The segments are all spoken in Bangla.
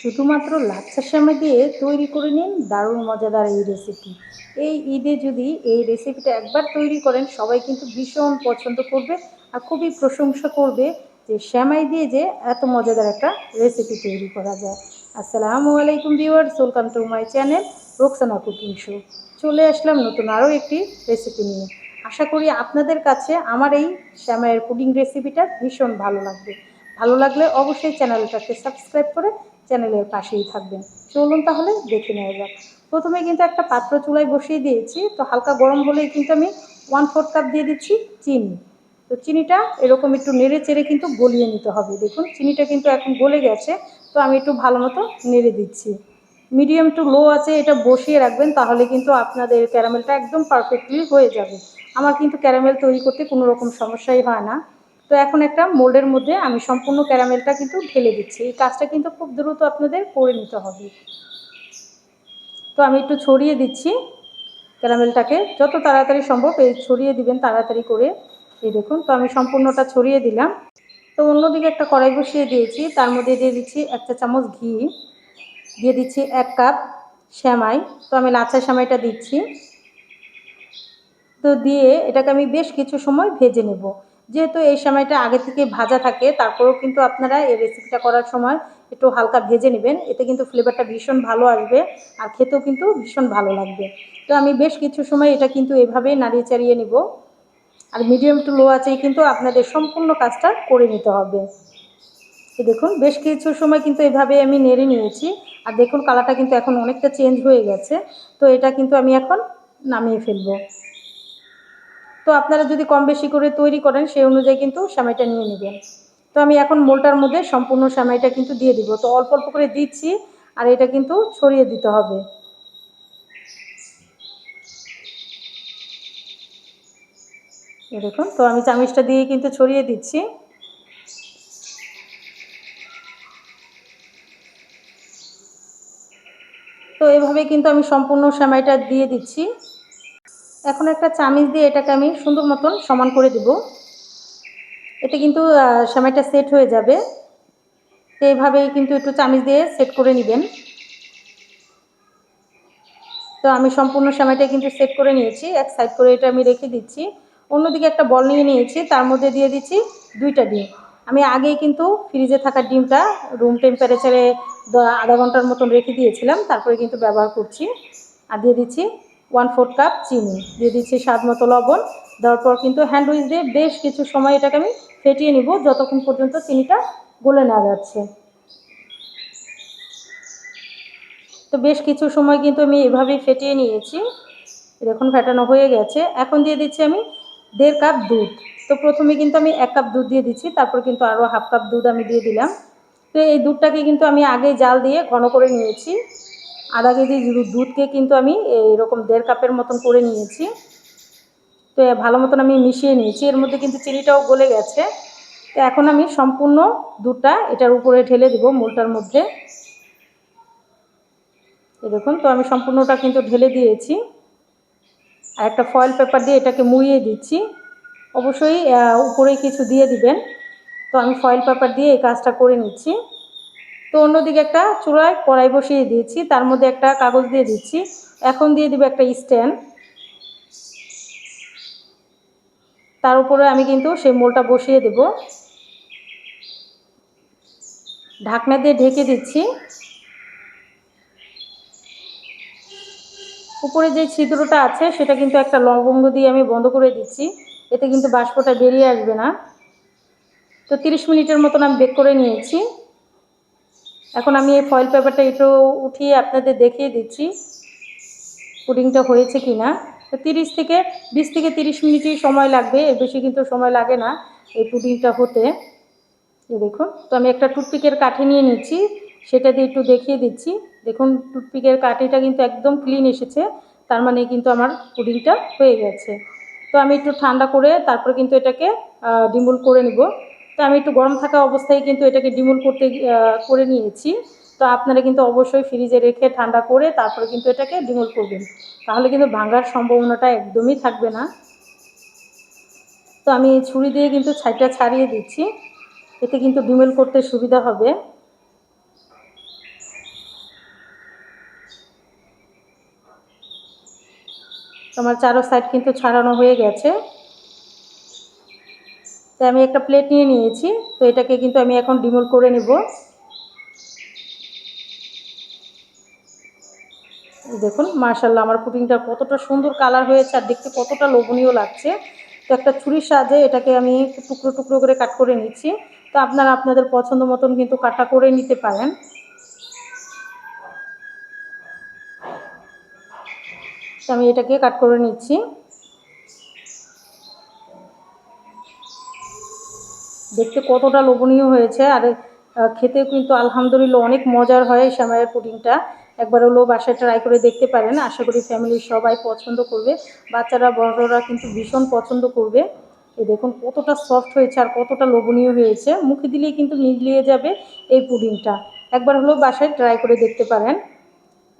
শুধুমাত্র লাচ্ছা সেমাই দিয়ে তৈরি করে নিন দারুণ মজাদার এই রেসিপি এই ঈদে যদি এই রেসিপিটা একবার তৈরি করেন, সবাই কিন্তু ভীষণ পছন্দ করবে আর খুবই প্রশংসা করবে যে শ্যামাই দিয়ে যে এত মজাদার একটা রেসিপি তৈরি করা যায়। আসসালামু আলাইকুম viewers welcome to my channel Roksana cooking show চলে আসলাম নতুন আরও একটি রেসিপি নিয়ে। আশা করি আপনাদের কাছে আমার এই শ্যামাইয়ের পুডিং রেসিপিটা ভীষণ ভালো লাগবে। ভালো লাগলে অবশ্যই চ্যানেলটাকে সাবস্ক্রাইব করে চ্যানেলের পাশেই থাকবেন। চলুন তাহলে দেখে নেওয়া যাক। প্রথমে কিন্তু একটা পাত্র চুলায় বসিয়ে দিয়েছি। তো হালকা গরম হলেই কিন্তু আমি ওয়ান ফোর্থ কাপ দিয়ে দিচ্ছি চিনি। তো চিনিটা এরকম একটু নেড়ে চেড়ে কিন্তু গলিয়ে নিতে হবে। দেখুন, চিনিটা কিন্তু এখন গলে গেছে। তো আমি একটু ভালো মতো নেড়ে দিচ্ছি। মিডিয়াম টু লো আছে, এটা বসিয়ে রাখবেন, তাহলে কিন্তু আপনাদের ক্যারামেলটা একদম পারফেক্টলি হয়ে যাবে। আমার কিন্তু ক্যারামেল তৈরি করতে কোনো রকম সমস্যাই হয় না। তো এখন একটা মোল্ডের মধ্যে আমি সম্পূর্ণ ক্যারামেলটা কিন্তু ঢেলে দিচ্ছি। এই কাজটা কিন্তু খুব দ্রুত আপনাদের করে নিতে হবে। তো আমি একটু ছড়িয়ে দিচ্ছি ক্যারামেলটাকে। যত তাড়াতাড়ি সম্ভব এই ছড়িয়ে দিবেন তাড়াতাড়ি করে। এই দেখুন, তো আমি সম্পূর্ণটা ছড়িয়ে দিলাম। তো অন্যদিকে একটা কড়াই বসিয়ে দিয়েছি। তার মধ্যে দিয়ে দিচ্ছি একটা চামচ ঘি। দিয়ে দিচ্ছি এক কাপ শ্যামাই তো আমি লাচ্ছা শ্যামাইটা দিচ্ছি। তো দিয়ে এটাকে আমি বেশ কিছু সময় ভেজে নেব। যেহেতু এই সময়টা আগে থেকে ভাজা থাকে, তারপরেও কিন্তু আপনারা এই রেসিপিটা করার সময় একটু হালকা ভেজে নেবেন। এতে কিন্তু ফ্লেভারটা ভীষণ ভালো আসবে আর খেতেও কিন্তু ভীষণ ভালো লাগবে। তো আমি বেশ কিছু সময় এটা কিন্তু এভাবেই নাড়িয়ে চাড়িয়ে নিব। আর মিডিয়াম টু লো আছেই কিন্তু আপনাদের সম্পূর্ণ কাজটা করে নিতে হবে। দেখুন, বেশ কিছু সময় কিন্তু এভাবে আমি নেড়ে নিয়েছি। আর দেখুন কালারটা কিন্তু এখন অনেকটা চেঞ্জ হয়ে গেছে। তো এটা কিন্তু আমি এখন নামিয়ে ফেলব। তো আপনারা যদি কম বেশি করে তৈরি করেন, সেই অনুযায়ী কিন্তু সেমাইটা নিয়ে নেবেন। তো আমি এখন মোলটার মধ্যে সম্পূর্ণ সেমাইটা কিন্তু দিয়ে দিব। তো অল্প অল্প করে দিচ্ছি, আর এটা কিন্তু ছড়িয়ে দিতে হবে। দেখুন, তো আমি চামিচটা দিয়ে কিন্তু ছড়িয়ে দিচ্ছি। তো এভাবে কিন্তু আমি সম্পূর্ণ সেমাইটা দিয়ে দিচ্ছি। এখন একটা চামিচ দিয়ে এটাকে আমি সুন্দর মতন সমান করে দেব। এতে কিন্তু সেমাইটা সেট হয়ে যাবে। তো এইভাবেই কিন্তু একটু চামিচ দিয়ে সেট করে নেবেন। তো আমি সম্পূর্ণ সেমাইটা কিন্তু সেট করে নিয়েছি। এক সাইড করে এটা আমি রেখে দিচ্ছি। অন্যদিকে একটা বল নিয়ে নিয়েছি। তার মধ্যে দিয়ে দিচ্ছি দুইটা ডিম। আমি আগেই কিন্তু ফ্রিজে থাকা ডিমটা রুম টেম্পারেচারে আধা ঘণ্টার মতন রেখে দিয়েছিলাম। তারপরে কিন্তু ব্যবহার করছি। আর দিয়ে দিচ্ছি ওয়ান ফোর কাপ চিনি। দিয়ে দিচ্ছি স্বাদ মতো লবণ। দেওয়ার পর কিন্তু হ্যান্ড উইচ দিয়ে বেশ কিছু সময় এটাকে আমি ফেটিয়ে নিব, যতক্ষণ পর্যন্ত চিনিটা গলে না যাচ্ছে। তো বেশ কিছু সময় কিন্তু আমি এভাবেই ফেটিয়ে নিয়েছি। দেখুন, ফেটানো হয়ে গেছে। এখন দিয়ে দিচ্ছি আমি দেড় কাপ দুধ। তো প্রথমে কিন্তু আমি এক কাপ দুধ দিয়ে দিচ্ছি, তারপর কিন্তু আরও হাফ কাপ দুধ আমি দিয়ে দিলাম। তো এই দুধটাকে কিন্তু আমি আগে জাল দিয়ে ঘন করে নিয়েছি। আধা কেজি দুধকে কিন্তু আমি এরকম দেড় কাপের মতন করে নিয়েছি। তো ভালো মতন আমি মিশিয়ে নিয়েছি। এর মধ্যে কিন্তু চিনিটাও গলে গেছে। তো এখন আমি সম্পূর্ণ দুধটা এটার উপরে ঢেলে দেব মূলটার মধ্যে। দেখুন, তো আমি সম্পূর্ণটা কিন্তু ঢেলে দিয়েছি। আর একটা ফয়েল পেপার দিয়ে এটাকে মুড়িয়ে দিচ্ছি। অবশ্যই উপরে কিছু দিয়ে দিবেন। তো আমি ফয়েল পেপার দিয়ে এই কাজটা করে নিচ্ছি। তো অন্যদিকে একটা চূড়ায় কড়াই বসিয়ে দিয়েছি, তার মধ্যে একটা কাগজ দিয়ে দিচ্ছি। এখন দিয়ে দিব একটা স্ট্যান্ড। তার উপরে আমি কিন্তু সেই মোলটা বসিয়ে দেব। ঢাকনা দিয়ে ঢেকে দিচ্ছি। উপরে যে ছিদ্রটা আছে, সেটা কিন্তু একটা লবঙ্গ দিয়ে আমি বন্ধ করে দিচ্ছি। এতে কিন্তু বাষ্পটা বেরিয়ে আসবে না। তো তিরিশ মিনিটের মতন আমি বেক করে নিয়েছি। এখন আমি এই ফয়েল পেপারটা একটু উঠিয়ে আপনাদের দেখিয়ে দিচ্ছি পুডিংটা হয়েছে কি না তো তিরিশ থেকে, বিশ থেকে তিরিশ মিনিটই সময় লাগবে, এর বেশি কিন্তু সময় লাগে না এই পুডিংটা হতে। দেখুন, তো আমি একটা টুথপিকের কাঠি নিয়ে নিচ্ছি, সেটা দিয়ে একটু দেখিয়ে দিচ্ছি। দেখুন, টুথপিকের কাঠিটা কিন্তু একদম ক্লিন এসেছে, তার মানে কিন্তু আমার পুডিংটা হয়ে গেছে। তো আমি একটু ঠান্ডা করে তারপর কিন্তু এটাকে ডিমুল করে নিব। তো আমি একটু গরম থাকা অবস্থায় কিন্তু এটাকে ডিমুল করতে করে নিয়েছি। তো আপনারা কিন্তু অবশ্যই ফ্রিজে রেখে ঠান্ডা করে তারপরে কিন্তু এটাকে ডিমুল করবেন। তাহলে কিন্তু ভাঙার সম্ভাবনাটা একদমই থাকবে না। তো আমি ছুরি দিয়ে কিন্তু ছাইটা ছাড়িয়ে দিচ্ছি। এতে কিন্তু ডিমেল করতে সুবিধা হবে। আমার চারো সাইড কিন্তু ছাড়ানো হয়ে গেছে। তো আমি একটা প্লেট নিয়ে নিয়েছি, তো এটাকে কিন্তু আমি এখন ডিমোল করে নেব। দেখুন মার্শাল্লাহ আমার পুডিংটা কতটা সুন্দর কালার হয়েছে আর দেখতে কতটা লোভনীয় লাগছে। তো একটা ছুরির সাহায্যে এটাকে আমি টুকরো টুকরো করে কাট করে নিচ্ছি। তো আপনারা আপনাদের পছন্দ মতন কিন্তু কাটা করে নিতে পারেন। আমি এটাকে কাট করে নিচ্ছি। দেখতে কতটা লোভনীয় হয়েছে। আর খেতেও কিন্তু আলহামদুলিল্লাহ অনেক মজার হয় এই শ্যামাইয়ের পুডিংটা। একবার হলেও বাসায় ট্রাই করে দেখতে পারেন। আশা করি ফ্যামিলির সবাই পছন্দ করবে। বাচ্চারা, বড়রা কিন্তু ভীষণ পছন্দ করবে। এই দেখুন কতটা সফট হয়েছে আর কতটা লোভনীয় হয়েছে। মুখে দিলেই কিন্তু মিলিয়ে যাবে এই পুডিংটা। একবার হলেও বাসায় ট্রাই করে দেখতে পারেন।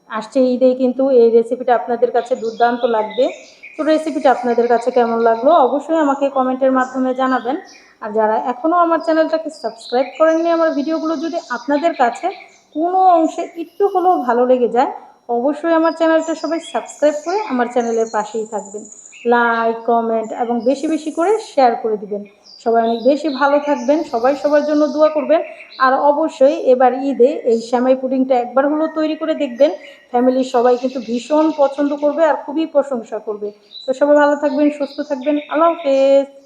আসছে ঈদে কিন্তু এই রেসিপিটা আপনাদের কাছে দুর্দান্ত লাগবে। তো রেসিপিটা আপনাদের কাছে কেমন লাগল, অবশ্যই আমাকে কমেন্টের মাধ্যমে জানাবেন। আর যারা এখনও আমার চ্যানেলটাকে সাবস্ক্রাইব করেননি, আমার ভিডিওগুলো যদি আপনাদের কাছে কোনো অংশে একটু হলেও ভালো লেগে যায়, অবশ্যই আমার চ্যানেলটা সবাই সাবস্ক্রাইব করে আমার চ্যানেলের পাশেই থাকবেন। লাইক কমেন্ট এবং বেশি বেশি করে শেয়ার করে দিবেন। সবাই অনেক বেশি ভালো থাকবেন, সবাই সবার জন্য দোয়া করবেন। আর অবশ্যই এবার ঈদে এই শ্যামাই পুডিংটা একবার হলেও তৈরি করে দেখবেন। ফ্যামিলির সবাই কিন্তু ভীষণ পছন্দ করবে আর খুবই প্রশংসা করবে। তো সবাই ভালো থাকবেন, সুস্থ থাকবেন। আল্লাহ হাফেজ।